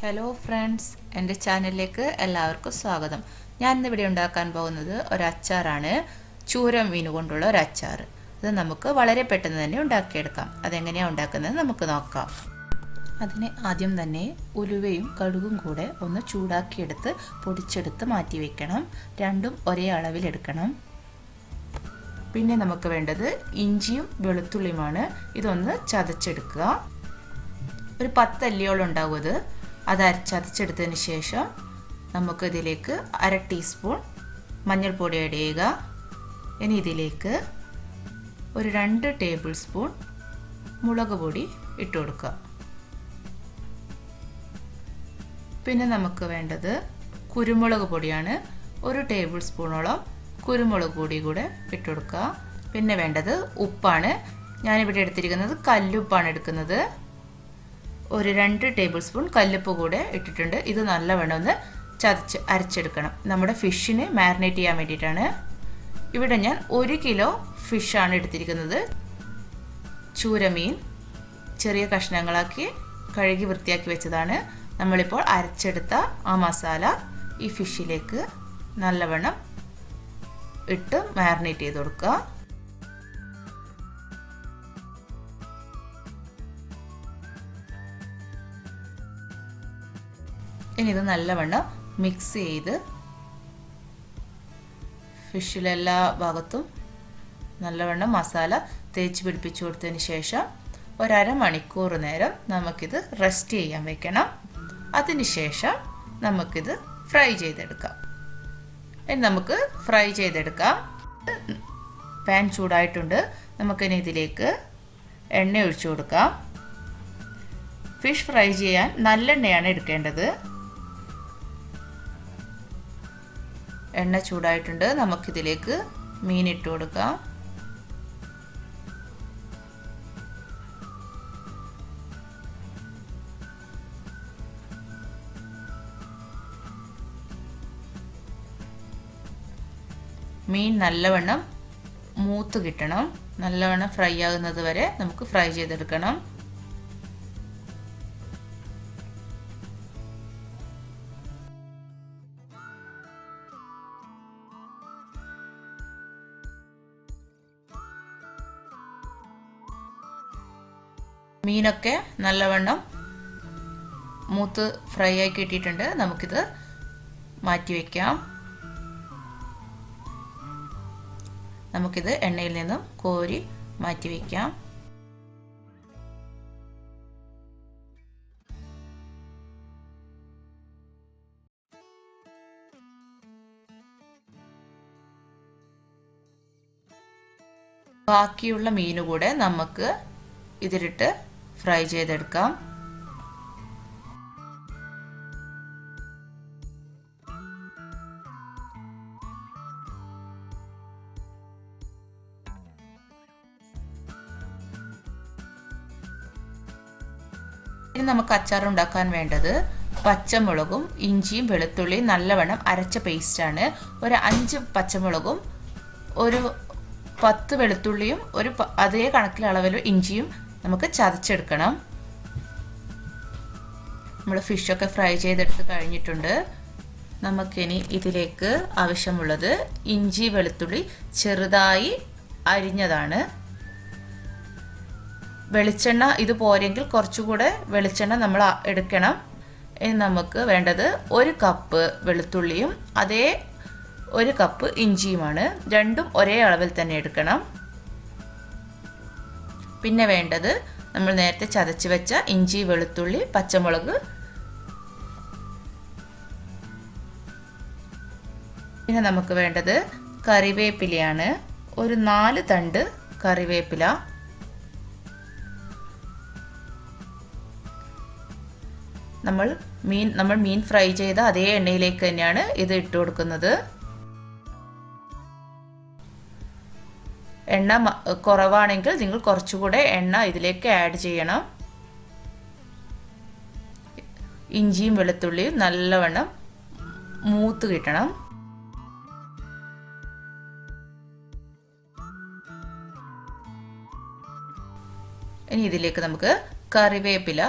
Hello friends എന്റെ ചാനലിലേക്ക് എല്ലാവർക്കും സ്വാഗതം. ഞാൻ ഇന്നിവിടെ ഉണ്ടാക്കാൻ പോകുന്നത് ഒരച്ചാറാണ്. ചൂരം മീൻ കൊണ്ടുള്ള ഒരു അച്ചാർ ഇത് നമുക്ക് വളരെ പെട്ടെന്ന് തന്നെ ഉണ്ടാക്കിയെടുക്കാം. അതെങ്ങനെയാണ് ഉണ്ടാക്കുന്നത് നമുക്ക് നോക്കാം. അതിന് ആദ്യം തന്നെ ഉലുവയും കടുകും കൂടെ ഒന്ന് ചൂടാക്കിയെടുത്ത് പൊടിച്ചെടുത്ത് മാറ്റി വെക്കണം. രണ്ടും ഒരേ അളവിലെടുക്കണം പിന്നെ നമുക്ക് വേണ്ടത് ഇഞ്ചിയും വെളുത്തുള്ളിയുമാണ്. ഇതൊന്ന് ചതച്ചെടുക്കുക. ഒരു പത്തല്ലിയോളം ഉണ്ടാവും ഇത് അത് അരച്ചതച്ചെടുത്തതിന് ശേഷം നമുക്കിതിലേക്ക് അര ടീസ്പൂൺ മഞ്ഞൾപ്പൊടി ആഡ് ചെയ്യുക. ഇനി ഇതിലേക്ക് ഒരു രണ്ട് ടേബിൾ സ്പൂൺ മുളക് പൊടി ഇട്ട് കൊടുക്കുക. പിന്നെ നമുക്ക് വേണ്ടത് കുരുമുളക് പൊടിയാണ്. ഒരു ടേബിൾ സ്പൂണോളം കുരുമുളക് പൊടി കൂടെ ഇട്ട് കൊടുക്കുക. പിന്നെ വേണ്ടത് ഉപ്പാണ്. ഞാനിവിടെ എടുത്തിരിക്കുന്നത് കല്ലുപ്പാണ് എടുക്കുന്നത്. ഒരു രണ്ട് ടേബിൾ സ്പൂൺ കല്ലുപ്പ് കൂടെ ഇട്ടിട്ടുണ്ട്. ഇത് നല്ലവണ്ണം ഒന്ന് ചതച്ച് അരച്ചെടുക്കണം. നമ്മുടെ ഫിഷിന് മാരിനേറ്റ് ചെയ്യാൻ വേണ്ടിയിട്ടാണ്. ഇവിടെ ഞാൻ ഒരു കിലോ ഫിഷാണ് എടുത്തിരിക്കുന്നത്. ചൂരമീൻ ചെറിയ കഷ്ണങ്ങളാക്കി കഴുകി വൃത്തിയാക്കി വെച്ചതാണ്. നമ്മളിപ്പോൾ അരച്ചെടുത്ത ആ മസാല ഈ ഫിഷിലേക്ക് നല്ലവണ്ണം ഇട്ട് മാരിനേറ്റ് ചെയ്ത് കൊടുക്കുക. ഇനി ഇത് നല്ലവണ്ണം മിക്സ് ചെയ്ത് ഫിഷിലെല്ലാ ഭാഗത്തും നല്ലവണ്ണം മസാല തേച്ച് പിടിപ്പിച്ചു കൊടുത്തതിന് ശേഷം ഒരര മണിക്കൂർ നേരം നമുക്കിത് റെസ്റ്റ് ചെയ്യാൻ വെക്കണം. അതിനുശേഷം നമുക്കിത് ഫ്രൈ ചെയ്തെടുക്കാം. ഇനി നമുക്ക് ഫ്രൈ ചെയ്തെടുക്കാം. പാൻ ചൂടായിട്ടുണ്ട്. നമുക്കിനി ഇതിലേക്ക് എണ്ണ ഒഴിച്ചു കൊടുക്കാം. ഫിഷ് ഫ്രൈ ചെയ്യാൻ നല്ലെണ്ണയാണ് എടുക്കേണ്ടത്. എണ്ണ ചൂടായിട്ടുണ്ട്. നമുക്കിതിലേക്ക് മീൻ ഇട്ട് കൊടുക്കാം. മീൻ നല്ലവണ്ണം മൂത്ത് കിട്ടണം. നല്ലവണ്ണം ഫ്രൈ ആകുന്നത് വരെ നമുക്ക് ഫ്രൈ ചെയ്തെടുക്കണം. മീനൊക്കെ നല്ലവണ്ണം മൂത്ത് ഫ്രൈ ആയി കിട്ടിയിട്ടുണ്ട്. നമുക്കിത് മാറ്റി വയ്ക്കാം നമുക്കിത് എണ്ണയിൽ നിന്നും കോരി മാറ്റി വയ്ക്കാം ബാക്കിയുള്ള മീൻ കൂടെ നമുക്ക് ഇതിലിട്ട് ഫ്രൈ ചെയ്തെടുക്കാം. ഇനി നമുക്ക് അച്ചാർ ഉണ്ടാക്കാൻ വേണ്ടത് പച്ചമുളകും ഇഞ്ചിയും വെളുത്തുള്ളിയും നല്ലവണ്ണം അരച്ച പേസ്റ്റാണ് ഒരു അഞ്ച് പച്ചമുളകും ഒരു പത്ത് വെളുത്തുള്ളിയും ഒരു അതേ കണക്കിലളവിൽ ഇഞ്ചിയും നമുക്ക് ചതച്ചെടുക്കണം. നമ്മൾ ഫിഷൊക്കെ ഫ്രൈ ചെയ്തെടുത്ത് കഴിഞ്ഞിട്ടുണ്ട്. നമുക്കിനി ഇതിലേക്ക് ആവശ്യമുള്ളത് ഇഞ്ചി വെളുത്തുള്ളി ചെറുതായി അരിഞ്ഞതാണ്. വെളിച്ചെണ്ണ ഇത് പോരെങ്കിൽ കുറച്ചുകൂടെ വെളിച്ചെണ്ണ നമ്മൾ എടുക്കണം. ഇനി നമുക്ക് വേണ്ടത് ഒരു കപ്പ് വെളുത്തുള്ളിയും അതേ ഒരു കപ്പ് ഇഞ്ചിയുമാണ്. രണ്ടും ഒരേ അളവിൽ തന്നെ എടുക്കണം. പിന്നെ വേണ്ടത് നമ്മൾ നേരത്തെ ചതച്ച് വെച്ച ഇഞ്ചി വെളുത്തുള്ളി പച്ചമുളക്. പിന്നെ നമുക്ക് വേണ്ടത് കറിവേപ്പിലയാണ്. ഒരു നാല് തണ്ട് കറിവേപ്പില. നമ്മൾ മീൻ നമ്മൾ മീൻ ഫ്രൈ ചെയ്ത അതേ എണ്ണയിലേക്ക് തന്നെയാണ് ഇത് ഇട്ട് കൊടുക്കുന്നത്. എണ്ണ കുറവാണെങ്കിൽ നിങ്ങൾ കുറച്ചുകൂടെ എണ്ണ ഇതിലേക്ക് ആഡ് ചെയ്യണം. ഇഞ്ചിയും വെളുത്തുള്ളിയും നല്ലവണ്ണം മൂത്ത് കിട്ടണം. ഇനി ഇതിലേക്ക് നമുക്ക് കറിവേപ്പില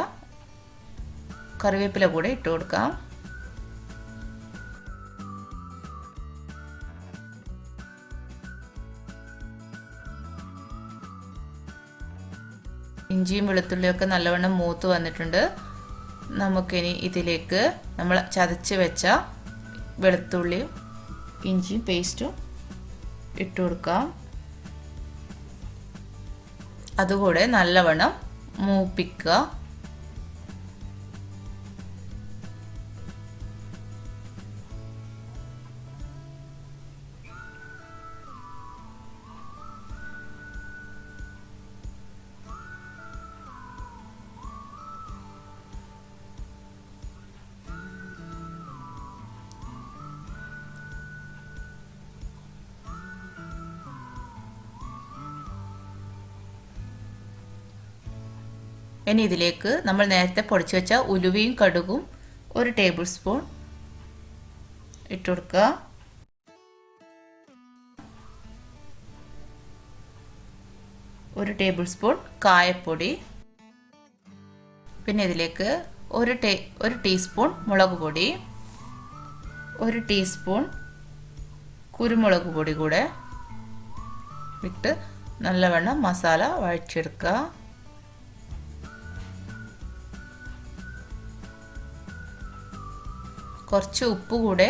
കറിവേപ്പില കൂടെ ഇട്ട് കൊടുക്കാം. ഇഞ്ചിയും വെളുത്തുള്ളിയൊക്കെ നല്ലവണ്ണം മൂത്ത് വന്നിട്ടുണ്ട്. നമുക്കിനി ഇതിലേക്ക് നമ്മൾ ചതച്ച് വെച്ച വെളുത്തുള്ളിയും ഇഞ്ചിയും പേസ്റ്റും ഇട്ട് കൊടുക്കാം. അതുകൂടെ നല്ലവണ്ണം മൂപ്പിക്കുക. ഇനി ഇതിലേക്ക് നമ്മൾ നേരത്തെ പൊടിച്ചു വെച്ച ഉലുവയും കടുകും ഒരു ടേബിൾ സ്പൂൺ ഇട്ട് കൊടുക്കുക. ഒരു ടേബിൾ സ്പൂൺ കായപ്പൊടി. പിന്നെ ഇതിലേക്ക് ഒരു ടേ ഒരു ടീസ്പൂൺ മുളക് പൊടി. ഒരു ടീസ്പൂൺ കുരുമുളക് പൊടി കൂടെ ഇട്ട് നല്ലവണ്ണം മസാല വഴച്ചെടുക്കുക കുറച്ച് ഉപ്പ് കൂടെ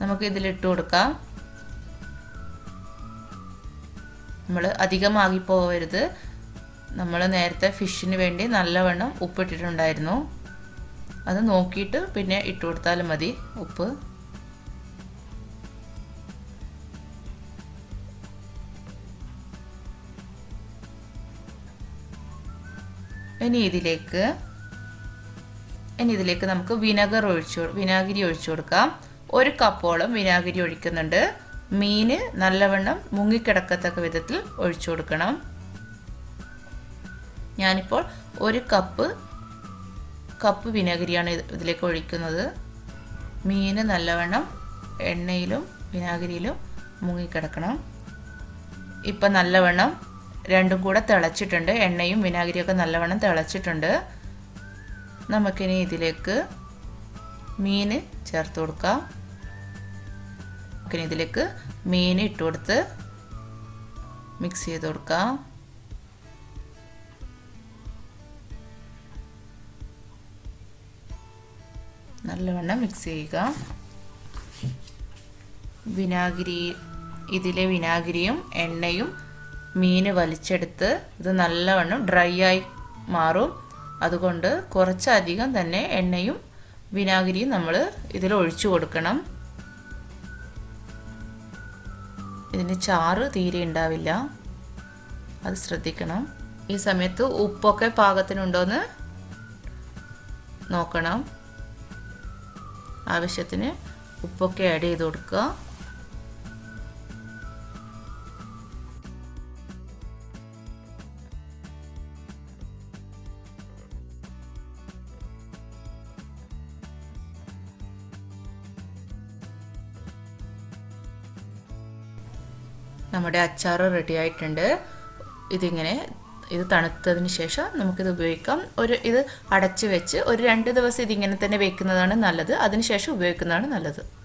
നമുക്ക് ഇതിലിട്ട് കൊടുക്കാം. നമ്മൾ അധികമാകി പോകരുത് നമ്മൾ നേരത്തെ ഫിഷിന് വേണ്ടി നല്ലവണ്ണം ഉപ്പിട്ടിട്ടുണ്ടായിരുന്നു. അത് നോക്കിയിട്ട് പിന്നെ ഇട്ട് കൊടുത്താലും മതി ഉപ്പ്. ഇനി ഇതിലേക്ക് ഇനി ഇതിലേക്ക് നമുക്ക് വിനെഗർ ഒഴിച്ചു വിനാഗിരി ഒഴിച്ചു കൊടുക്കാം. ഒരു കപ്പോളം വിനാഗിരി ഒഴിക്കുന്നുണ്ട്. മീന് നല്ലവണ്ണം മുങ്ങിക്കിടക്കത്തക്ക വിധത്തിൽ ഒഴിച്ചു കൊടുക്കണം. ഞാനിപ്പോൾ ഒരു കപ്പ് കപ്പ് വിനാഗിരിയാണ് ഇതിലേക്ക് ഒഴിക്കുന്നത്. മീന് നല്ലവണ്ണം എണ്ണയിലും വിനാഗിരിയിലും മുങ്ങിക്കിടക്കണം. ഇപ്പം നല്ലവണ്ണം രണ്ടും കൂടെ തിളച്ചിട്ടുണ്ട്. എണ്ണയും വിനാഗിരിയൊക്കെ നല്ലവണ്ണം തിളച്ചിട്ടുണ്ട്. നമുക്കിനി ഇതിലേക്ക് മീൻ ചേർത്ത് കൊടുക്കാം. നമുക്കിനി ഇതിലേക്ക് മീൻ ഇട്ട് കൊടുത്ത് മിക്സ് ചെയ്ത് കൊടുക്കാം. നല്ലവണ്ണം മിക്സ് ചെയ്യുക. വിനാഗിരി ഇതിലെ വിനാഗിരിയും എണ്ണയും മീൻ വലിച്ചെടുത്ത് ഇത് നല്ലവണ്ണം ഡ്രൈ ആയി മാറും. അതുകൊണ്ട് കുറച്ചധികം തന്നെ എണ്ണയും വിനാഗിരിയും നമ്മൾ ഇതിൽ ഒഴിച്ചു കൊടുക്കണം. ഇതിന് ചാറ് തീരെ ഉണ്ടാവില്ല. അത് ശ്രദ്ധിക്കണം. ഈ സമയത്ത് ഉപ്പൊക്കെ പാകത്തിനുണ്ടോയെന്ന് നോക്കണം. ആവശ്യത്തിന് ഉപ്പൊക്കെ ആഡ് ചെയ്ത് കൊടുക്കുക. നമ്മുടെ അച്ചാർ റെഡി ആയിട്ടുണ്ട്. ഇതിങ്ങനെ ഇത് തണുത്തതിന് ശേഷം നമുക്കിത് ഉപയോഗിക്കാം. ഒരു ഇത് അടച്ച് വെച്ച് ഒരു രണ്ട് ദിവസം ഇതിങ്ങനെ തന്നെ വെക്കുന്നതാണ് നല്ലത്. അതിനുശേഷം ഉപയോഗിക്കുന്നതാണ് നല്ലത്.